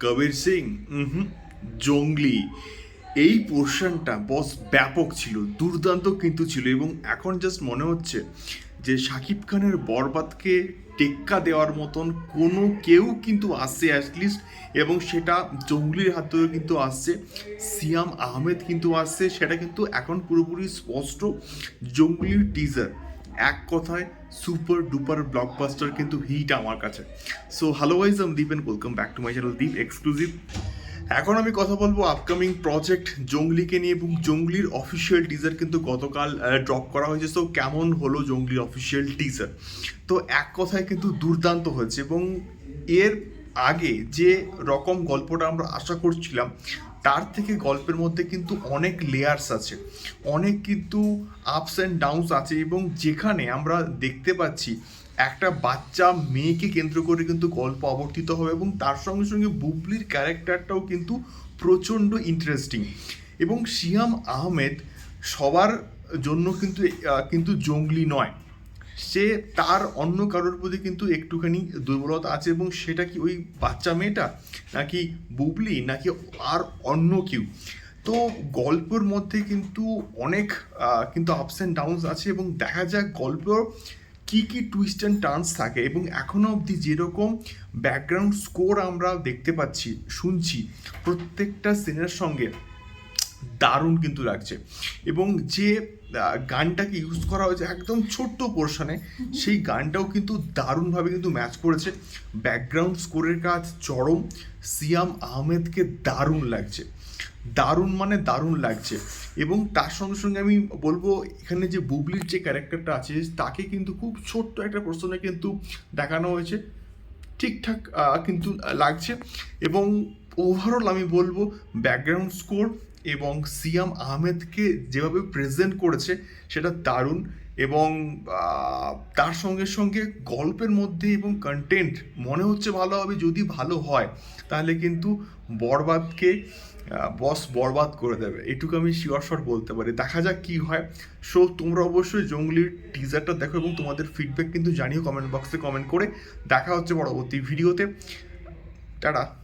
কবির সিং হুম জঙ্গলি এই পোর্শনটা বস ব্যাপক ছিল দুর্দান্ত কিন্তু ছিল এবং এখন জাস্ট মনে হচ্ছে যে শাকিব খানের বরবাদকে টেক্কা দেওয়ার মতন কোনো কেউ কিন্তু আসছে অ্যাটলিস্ট এবং সেটা জঙ্গলির হাত ধরে কিন্তু আসছে সিয়াম আহমেদ কিন্তু আসছে সেটা কিন্তু এখন পুরোপুরি স্পষ্ট জঙ্গলির টিজার এক কথায় সুপার ডুপার ব্লকবাস্টার কিন্তু হিট আমার কাছে। So hello guys I'm Deep and welcome back to my channel Deep exclusive এখন আমি কথা বলব আপকামিং প্রজেক্ট জঙ্গলিকে নিয়ে এবং জঙ্গলির অফিসিয়াল টিজার কিন্তু গতকাল ড্রপ করা হয়েছে। সো কেমন হলো জঙ্গলির অফিসিয়াল টিজার তো এক কথায় কিন্তু দুর্দান্ত হয়েছে এবং এর আগে যে রকম গল্পটা আমরা আশা করছিলাম তার থেকে গল্পের মধ্যে কিন্তু অনেক লেয়ার্স আছে। অনেক কিন্তু আপস অ্যান্ড ডাউনস আছে এবং যেখানে আমরা দেখতে পাচ্ছি একটা বাচ্চা মেয়েকে কেন্দ্র করে কিন্তু গল্প আবর্তিত হবে এবং তার সঙ্গে সঙ্গে বুবলির ক্যারেক্টারটাও কিন্তু প্রচণ্ড ইন্টারেস্টিং এবং শিয়াম আহমেদ সবার জন্য কিন্তু কিন্তু জঙ্গলি নয়। সে তার অন্য কারোর প্রতি কিন্তু একটুখানি দুর্বলতা আছে এবং সেটা কি ওই বাচ্চা মেয়েটা নাকি বুবলি নাকি আর অন্য কেউ? তো গল্পের মধ্যে কিন্তু অনেক কিন্তু আপস অ্যান্ড ডাউনস আছে এবং দেখা যাক গল্প কি কি টুইস্ট অ্যান্ড টার্নস থাকে এবং এখনও অবধি যেরকম ব্যাকগ্রাউন্ড স্কোর আমরা দেখতে পাচ্ছি, শুনছি, প্রত্যেকটা সিনের সঙ্গে দারুণ কিন্তু লাগছে। এবং যে গানটাকে ইউজ করা হয়েছে একদম ছোট্ট পোর্শনে সেই গানটাও কিন্তু দারুণভাবে কিন্তু ম্যাচ করেছে। ব্যাকগ্রাউন্ড স্কোরের কাজ চরম, সিয়াম আহমেদকে দারুণ লাগছে। দারুণ মানে দারুণ লাগছে। এবং তার সঙ্গে সঙ্গে আমি বলব, এখানে যে বুবলির যে ক্যারেক্টারটা আছে, তাকে কিন্তু খুব ছোট্ট একটা প্রশ্নে কিন্তু দেখানো হয়েছে। ঠিকঠাক কিন্তু লাগছে। এবং ওভারঅল আমি বলব ব্যাকগ্রাউন্ড স্কোর এবং সিয়াম আহমেদকে যেভাবে প্রেজেন্ট করেছে সেটা দারুণ এবং তার সঙ্গে সঙ্গে গল্পের মধ্যে এবং কন্টেন্ট মনে হচ্ছে ভালো হবে, যদি ভালো হয়, তাহলে কিন্তু বরবাদকে বস বরবাদ করে দেবে। এটুকু আমি শট বলতে পারি। দেখা যাক কি হয়। সো তোমরা অবশ্যই জঙ্গলির টিজারটা দেখো এবং তোমাদের ফিডব্যাক কিন্তু জানিও কমেন্ট বক্সে কমেন্ট করে। দেখা হচ্ছে পরবর্তী ভিডিওতে টাটা।